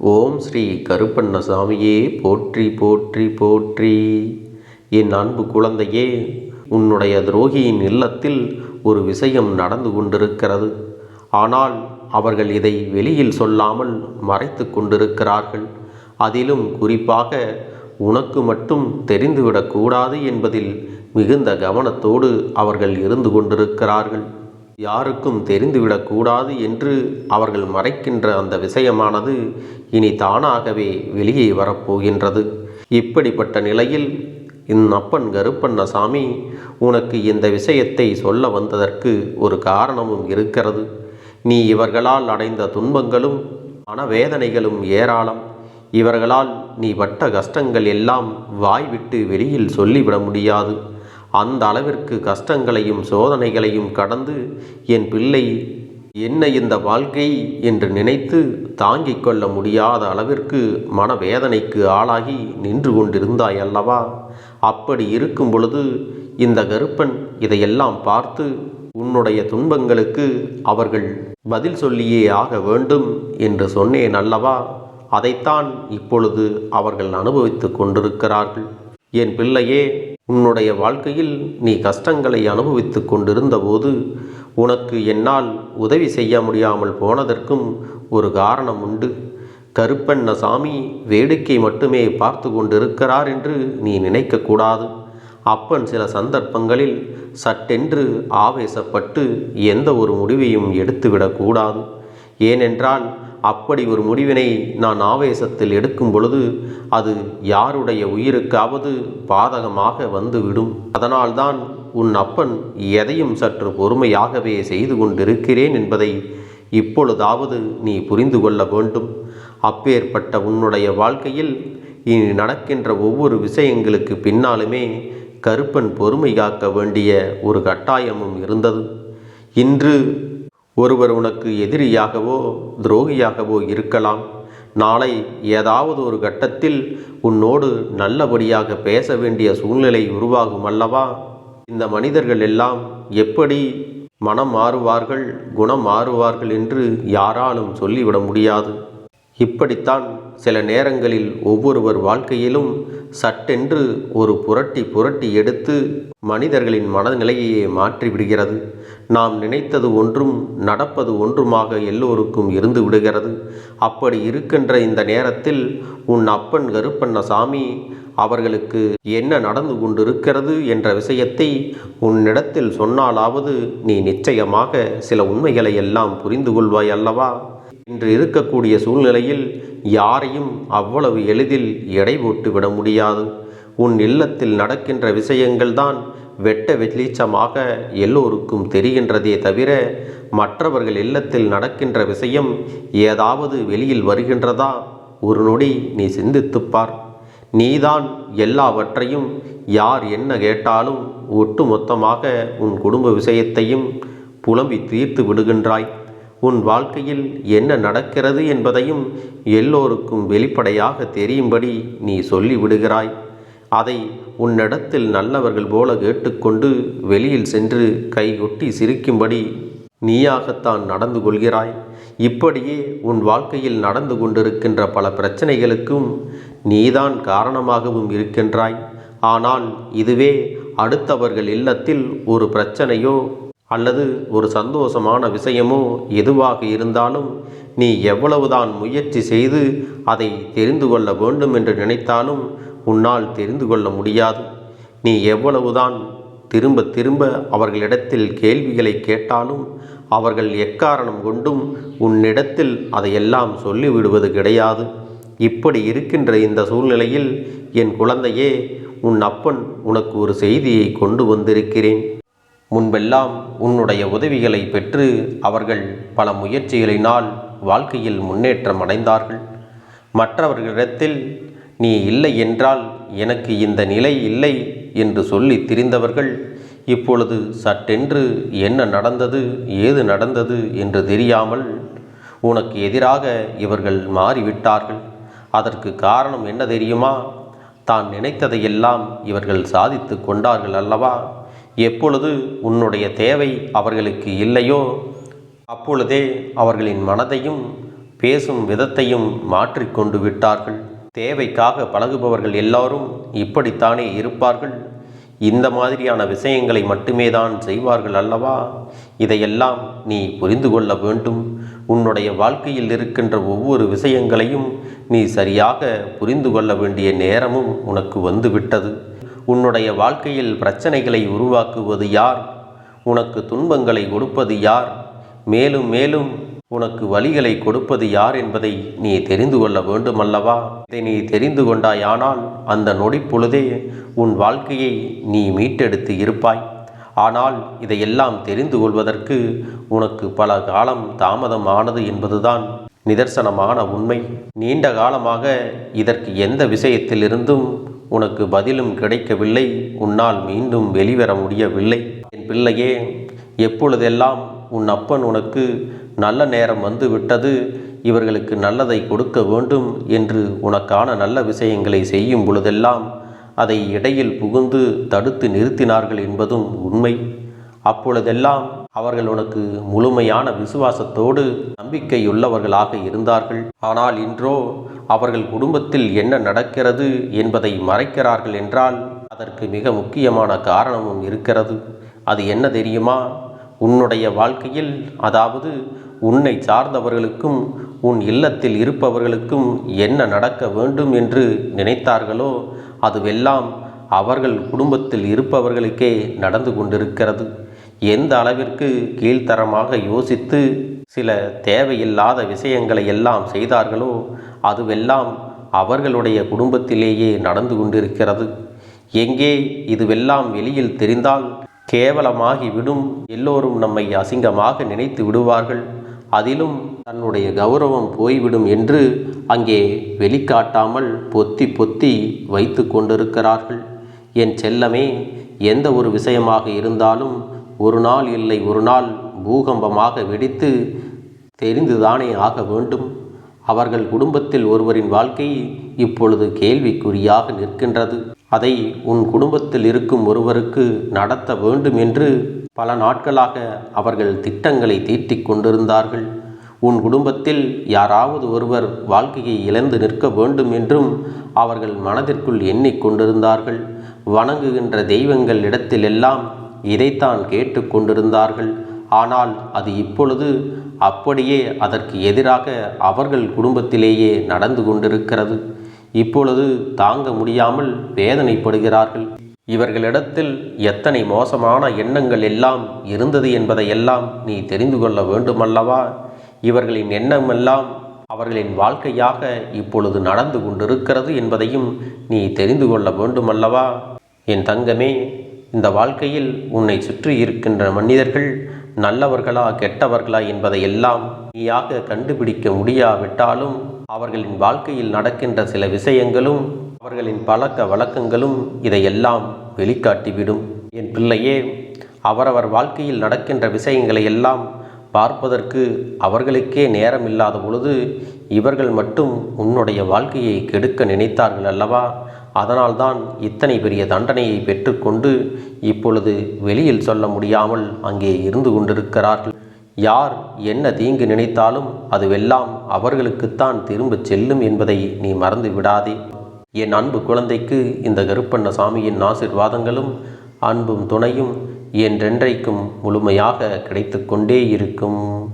ஓம் ஸ்ரீ கருப்பண்ணசாமியே போற்றி போற்றி போற்றி. என் அன்பு குழந்தையே உன்னுடைய துரோகியின் இல்லத்தில் ஒரு விஷயம் நடந்து கொண்டிருக்கிறது. ஆனால் அவர்கள் இதை வெளியில் சொல்லாமல் மறைத்து கொண்டிருக்கிறார்கள். அதிலும் குறிப்பாக உனக்கு மட்டும் தெரிந்துவிடக்கூடாது என்பதில் மிகுந்த கவனத்தோடு அவர்கள் இருந்து கொண்டிருக்கிறார்கள். யாருக்கும் தெரிந்துவிடக்கூடாது என்று அவர்கள் மறைக்கின்ற அந்த விஷயமானது இனி தானாகவே வெளியே வரப்போகின்றது. இப்படிப்பட்ட நிலையில் இந்நப்பன் கருப்பண்ணசாமி உனக்கு இந்த விஷயத்தை சொல்ல வந்ததற்கு ஒரு காரணமும் இருக்கிறது. நீ இவர்களால் அடைந்த துன்பங்களும் மனவேதனைகளும் ஏராளம். இவர்களால் நீ பட்ட கஷ்டங்கள் எல்லாம் வாய்விட்டு வெளியில் சொல்லிவிட முடியாது. அந்த அளவிற்கு கஷ்டங்களையும் சோதனைகளையும் கடந்து என் பிள்ளை என்ன இந்த வாழ்க்கை என்று நினைத்து தாங்கிக் கொள்ள முடியாத அளவிற்கு மனவேதனைக்கு ஆளாகி நின்று கொண்டிருந்தாய் அல்லவா? அப்படி இருக்கும் பொழுது இந்த கருப்பன் இதையெல்லாம் பார்த்து உன்னுடைய துன்பங்களுக்கு அவர்கள் பதில் சொல்லியே ஆக வேண்டும் என்று சொன்னேன் அல்லவா? அதைத்தான் இப்பொழுது அவர்கள் அனுபவித்துக் கொண்டிருக்கிறார்கள். என் பிள்ளையே உன்னுடைய வாழ்க்கையில் நீ கஷ்டங்களை அனுபவித்து கொண்டிருந்தபோது உனக்கு என்னால் உதவி செய்ய முடியாமல் போனதற்கும் ஒரு காரணம் உண்டு. கருப்பண்ணசாமி வேடிக்கை மட்டுமே பார்த்து கொண்டிருக்கிறார் என்று நீ நினைக்கக்கூடாது அப்பன் சில சந்தர்ப்பங்களில் சட்டென்று ஆவேசப்பட்டு எந்த ஒரு முடிவையும் எடுத்துவிடக்கூடாது ஏனென்றால் அப்படி ஒரு முடிவினை நான் ஆவேசத்தில் எடுக்கும் பொழுது அது யாருடைய உயிருக்காவது பாதகமாக வந்துவிடும். அதனால்தான் உன் அப்பன் எதையும் சற்று பொறுமையாகவே செய்து கொண்டிருக்கிறேன் என்பதை இப்பொழுதாவது நீ புரிந்து கொள்ள வேண்டும். அப்பேற்பட்ட உன்னுடைய வாழ்க்கையில் இனி நடக்கின்ற ஒவ்வொரு விஷயங்களுக்கு பின்னாலுமே கருப்பன் பொறுமை காக்க வேண்டிய ஒரு கட்டாயமும் இருந்தது. இன்று ஒருவர் உனக்கு எதிரியாகவோ துரோகியாகவோ இருக்கலாம். நாளை ஏதாவது ஒரு கட்டத்தில் உன்னோடு நல்லபடியாக பேச வேண்டிய சூழ்நிலை உருவாகும் அல்லவா? இந்த மனிதர்கள் எல்லாம் எப்படி மனம் மாறுவார்கள் குணம் மாறுவார்கள் என்று யாராலும் சொல்லிவிட முடியாது. இப்படித்தான் சில நேரங்களில் ஒவ்வொருவர் வாழ்க்கையிலும் சட்டென்று ஒரு புரட்டி புரட்டி எடுத்து மனிதர்களின் மனநிலையையே மாற்றிவிடுகிறது நாம் நினைத்தது ஒன்றும் நடப்பது ஒன்றுமாக எல்லோருக்கும் இருந்து விடுகிறது. அப்படி இருக்கின்ற இந்த நேரத்தில் உன் அப்பன் கருப்பண்ணசாமி அவர்களுக்கு என்ன நடந்து கொண்டிருக்கிறது என்ற விஷயத்தை உன்னிடத்தில் சொன்னாலாவது நீ நிச்சயமாக சில உண்மைகளை எல்லாம் புரிந்து கொள்வாய் அல்லவா? இன்று இருக்கக்கூடிய சூழ்நிலையில் யாரையும் அவ்வளவு எளிதில் எடை போட்டு விட முடியாது. உன் இல்லத்தில் நடக்கின்ற விஷயங்கள்தான் வெட்ட வெளிச்சமாக எல்லோருக்கும் தெரிகின்றதே தவிர மற்றவர்கள் இல்லத்தில் நடக்கின்ற விஷயம் ஏதாவது வெளியில் வருகின்றதா? ஒரு நொடி நீ சிந்தித்துப்பார் நீதான் எல்லாவற்றையும் யார் என்ன கேட்டாலும் ஒட்டுமொத்தமாக உன் குடும்ப விஷயத்தையும் புலம்பி தீர்த்து விடுகின்றாய். உன் வாழ்க்கையில் என்ன நடக்கிறது என்பதையும் எல்லோருக்கும் வெளிப்படையாக தெரியும்படி நீ சொல்லிவிடுகிறாய். அதை உன்னிடத்தில் நல்லவர்கள் போல கேட்டுக்கொண்டு வெளியில் சென்று கைகொட்டி சிரிக்கும்படி நீயாகத்தான் நடந்து கொள்கிறாய். இப்படியே உன் வாழ்க்கையில் நடந்து கொண்டிருக்கின்ற பல பிரச்சனைகளுக்கும் நீதான் காரணமாகவும் இருக்கின்றாய். ஆனால் இதுவே அடுத்தவர்கள் இல்லத்தில் ஒரு பிரச்சனையோ அல்லது ஒரு சந்தோஷமான விஷயமோ எதுவாக இருந்தாலும் நீ எவ்வளவுதான் முயற்சி செய்து அதை தெரிந்து கொள்ள வேண்டும் என்று நினைத்தாலும் உன்னால் தெரிந்து கொள்ள முடியாது. நீ எவ்வளவுதான் திரும்ப திரும்ப அவர்களிடத்தில் கேள்விகளை கேட்டாலும் அவர்கள் எக்காரணம் கொண்டும் உன்னிடத்தில் அதையெல்லாம் சொல்லிவிடுவது கிடையாது. இப்படி இருக்கின்ற இந்த சூழ்நிலையில் என் குழந்தையே உன் அப்பன் உனக்கு ஒரு செய்தியை கொண்டு வந்திருக்கிறேன். முன்பெல்லாம் உன்னுடைய உதவிகளை பெற்று அவர்கள் பல முயற்சிகளினால் வாழ்க்கையில் முன்னேற்றம் அடைந்தார்கள். மற்றவர்களிடத்தில் நீ இல்லை என்றால் எனக்கு இந்த நிலை இல்லை என்று சொல்லி திரிந்தவர்கள் இப்பொழுது சட்டென்று என்ன நடந்தது ஏது நடந்தது என்று தெரியாமல் உனக்கு எதிராக இவர்கள் மாறிவிட்டார்கள். அதற்கு காரணம் என்ன தெரியுமா? தான் நினைத்ததையெல்லாம் இவர்கள் சாதித்து கொண்டார்கள் அல்லவா? எப்பொழுது உன்னுடைய தேவை அவர்களுக்கு இல்லையோ அப்பொழுதே அவர்களின் மனதையும் பேசும் விதத்தையும் மாற்றிக்கொண்டு விட்டார்கள். தேவைக்காக பழகுபவர்கள் எல்லாரும் இப்படித்தானே இருப்பார்கள்? இந்த மாதிரியான விஷயங்களை மட்டுமே தான் செய்வார்கள் அல்லவா? இதையெல்லாம் நீ புரிந்து கொள்ள வேண்டும். உன்னுடைய வாழ்க்கையில் இருக்கின்ற ஒவ்வொரு விஷயங்களையும் நீ சரியாக புரிந்து கொள்ள வேண்டிய நேரமும் உனக்கு வந்துவிட்டது. உன்னுடைய வாழ்க்கையில் பிரச்சனைகளை உருவாக்குவது யார்? உனக்கு துன்பங்களை கொடுப்பது யார்? மேலும் மேலும் உனக்கு வழிகளை கொடுப்பது யார் என்பதை நீ தெரிந்து கொள்ள வேண்டுமல்லவா? இதை நீ தெரிந்து கொண்டாயானால் அந்த நொடி பொழுதே உன் வாழ்க்கையை நீ மீட்டெடுத்து இருப்பாய். ஆனால் இதையெல்லாம் தெரிந்து கொள்வதற்கு உனக்கு பல காலம் தாமதம் ஆனது என்பதுதான் நிதர்சனமான உண்மை. நீண்ட காலமாக இதற்கு எந்த விஷயத்திலிருந்தும் உனக்கு பதிலும் கிடைக்கவில்லை. உன்னால் மீண்டும் வெளிவர முடியவில்லை. என் பிள்ளையே எப்பொழுதெல்லாம் உன் அப்பன் உனக்கு நல்ல நேரம் வந்து விட்டது இவர்களுக்கு நல்லதை கொடுக்க வேண்டும் என்று உனக்கான நல்ல விஷயங்களை செய்யும் பொழுதெல்லாம் அதை இடையில் புகுந்து தடுத்து நிறுத்தினார்கள் என்பதும் உண்மை. அப்பொழுதெல்லாம் அவர்கள் உனக்கு முழுமையான விசுவாசத்தோடு நம்பிக்கையுள்ளவர்களாக இருந்தார்கள். ஆனால் இன்றோ அவர்கள் குடும்பத்தில் என்ன நடக்கிறது என்பதை மறைக்கிறார்கள் என்றால் அதற்கு மிக முக்கியமான காரணமும் இருக்கிறது. அது என்ன தெரியுமா? உன்னுடைய வாழ்க்கையில் அதாவது உன்னை சார்ந்தவர்களுக்கும் உன் இல்லத்தில் இருப்பவர்களுக்கும் என்ன நடக்க வேண்டும் என்று நினைத்தார்களோ அதுவெல்லாம் அவர்கள் குடும்பத்தில் இருப்பவர்களுக்கே நடந்து கொண்டிருக்கிறது. எந்த அளவிற்கு கீழ்த்தரமாக யோசித்து சில தேவையில்லாத விஷயங்களை எல்லாம் செய்தார்களோ அதுவெல்லாம் அவர்களுடைய குடும்பத்திலேயே நடந்து கொண்டிருக்கிறது. எங்கே இதுவெல்லாம் வெளியில் தெரிந்தால் கேவலமாகிவிடும் எல்லோரும் நம்மை அசிங்கமாக நினைத்து விடுவார்கள். அதிலும் தன்னுடைய கௌரவம் போய்விடும் என்று அங்கே வெளிக்காட்டாமல் பொத்தி பொத்தி வைத்து கொண்டிருக்கிறார்கள். என் செல்லமே எந்த ஒரு விஷயமாக இருந்தாலும் ஒரு நாள் இல்லை ஒரு நாள் பூகம்பமாக வெடித்து தெரிந்துதானே ஆக வேண்டும்? அவர்கள் குடும்பத்தில் ஒருவரின் வாழ்க்கை இப்பொழுது கேள்விக்குறியாக நிற்கின்றது. அதை உன் குடும்பத்தில் இருக்கும் ஒருவருக்கு நடத்த வேண்டும் என்று பல நாட்களாக அவர்கள் திட்டங்களை தீட்டிக் கொண்டிருந்தார்கள். உன் குடும்பத்தில் யாராவது ஒருவர் வாழ்க்கையை இழந்து நிற்க வேண்டும் என்றும் அவர்கள் மனதிற்குள் எண்ணிக்கொண்டிருந்தார்கள் வணங்குகின்ற தெய்வங்கள் இடத்திலெல்லாம் இதைத்தான் கேட்டு கொண்டிருந்தார்கள் ஆனால் அது இப்பொழுது அப்படியே அதற்கு எதிராக அவர்கள் குடும்பத்திலேயே நடந்து கொண்டிருக்கிறது. இப்பொழுது தாங்க முடியாமல் வேதனைப்படுகிறார்கள். இவர்களிடத்தில் எத்தனை மோசமான எண்ணங்கள் எல்லாம் இருந்தது என்பதையெல்லாம் நீ தெரிந்து கொள்ள வேண்டுமல்லவா? இவர்களின் எண்ணமெல்லாம் அவர்களின் வாழ்க்கையாக இப்பொழுது நடந்து கொண்டிருக்கிறது என்பதையும் நீ தெரிந்து கொள்ள வேண்டுமல்லவா? என் தங்கமே இந்த வாழ்க்கையில் உன்னை சுற்றி இருக்கின்ற மனிதர்கள் நல்லவர்களா கெட்டவர்களா என்பதை எல்லாம் நீயாக கண்டுபிடிக்க முடியாவிட்டாலும் அவர்களின் வாழ்க்கையில் நடக்கின்ற சில விஷயங்களும் அவர்களின் பழக்க வழக்கங்களும் இதையெல்லாம் வெளிக்காட்டிவிடும். என் பிள்ளையே அவரவர் வாழ்க்கையில் நடக்கின்ற விஷயங்களை எல்லாம் பார்ப்பதற்கு அவர்களுக்கே நேரம் இல்லாத பொழுது இவர்கள் மட்டும் உன்னுடைய வாழ்க்கையை கெடுக்க நினைத்தார்கள் அல்லவா? அதனால்தான் இத்தனை பெரிய தண்டனையை பெற்றுக்கொண்டு இப்பொழுது வெளியில் சொல்ல முடியாமல் அங்கே இருந்து கொண்டிருக்கிறார்கள். யார் என்ன தீங்கு நினைத்தாலும் அதுவெல்லாம் அவர்களுக்குத்தான் திரும்பச் செல்லும் என்பதை நீ மறந்து விடாதே. என் அன்பு குழந்தைக்கு இந்த கருப்பண்ண சாமியின் ஆசிர்வாதங்களும் அன்பும் துணையும் என்றென்றைக்கும் முழுமையாக கிடைத்து கொண்டே இருக்கும்.